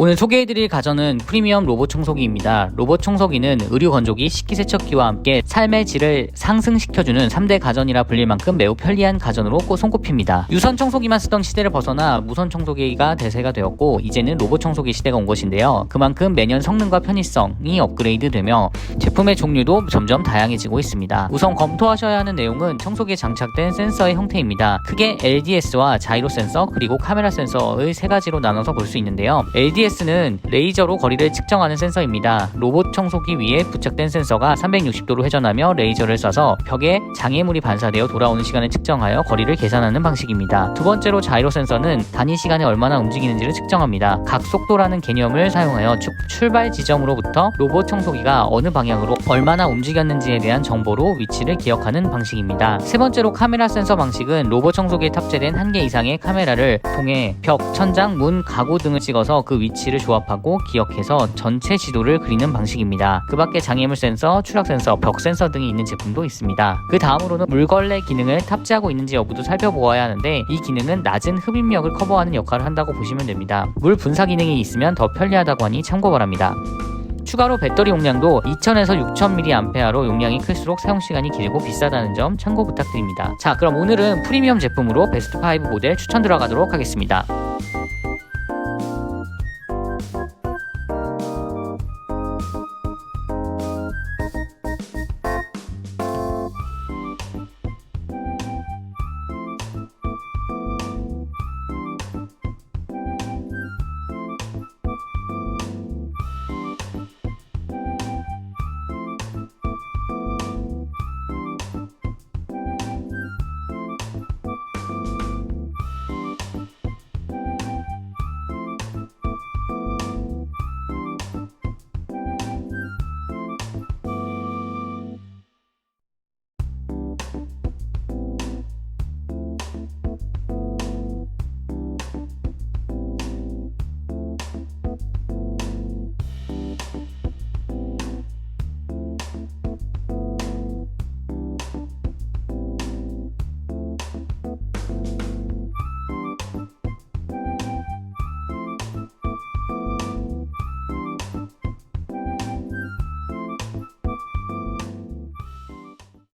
오늘 소개해드릴 가전은 프리미엄 로봇 청소기입니다. 로봇 청소기는 의류 건조기, 식기세척기와 함께 삶의 질을 상승시켜주는 3대 가전이라 불릴 만큼 매우 편리한 가전으로 꼭 손꼽힙니다. 유선 청소기만 쓰던 시대를 벗어나 무선 청소기가 대세가 되었고 이제는 로봇 청소기 시대가 온 것인데요. 그만큼 매년 성능과 편의성이 업그레이드되며 제품의 종류도 점점 다양해지고 있습니다. 우선 검토하셔야 하는 내용은 청소기에 장착된 센서의 형태입니다. 크게 LDS와 자이로 센서 그리고 카메라 센서의 세 가지로 나눠서 볼 수 있는데요. LDS 는 레이저로 거리를 측정하는 센서입니다. 로봇 청소기 위에 부착된 센서가 360도로 회전하며 레이저를 쏴서 벽에 장애물이 반사되어 돌아오는 시간을 측정하여 거리를 계산하는 방식입니다. 두 번째로 자이로 센서는 단위 시간에 얼마나 움직이는지를 측정합니다. 각 속도라는 개념을 사용하여 추- 출발 지점으로부터 로봇 청소기가 어느 방향으로 얼마나 움직였는지에 대한 정보로 위치를 기억하는 방식입니다. 세 번째로 카메라 센서 방식은 로봇 청소기에 탑재된 한 개 이상의 카메라를 통해 벽, 천장, 문, 가구 등을 찍어서 그 위치를 조합하고 기억해서 전체 지도를 그리는 방식입니다. 그 밖에 장애물 센서, 추락 센서, 벽 센서 등이 있는 제품도 있습니다. 그 다음으로는 물걸레 기능을 탑재하고 있는지 여부도 살펴보아야 하는데 이 기능은 낮은 흡입력을 커버하는 역할을 한다고 보시면 됩니다. 물 분사 기능이 있으면 더 편리하다고 하니 참고 바랍니다. 추가로 배터리 용량도 2000에서 6000mAh로 용량이 클수록 사용 시간이 길고 비싸다는 점 참고 부탁드립니다. 자, 그럼 오늘은 프리미엄 제품으로 베스트 5 모델 추천 들어가도록 하겠습니다.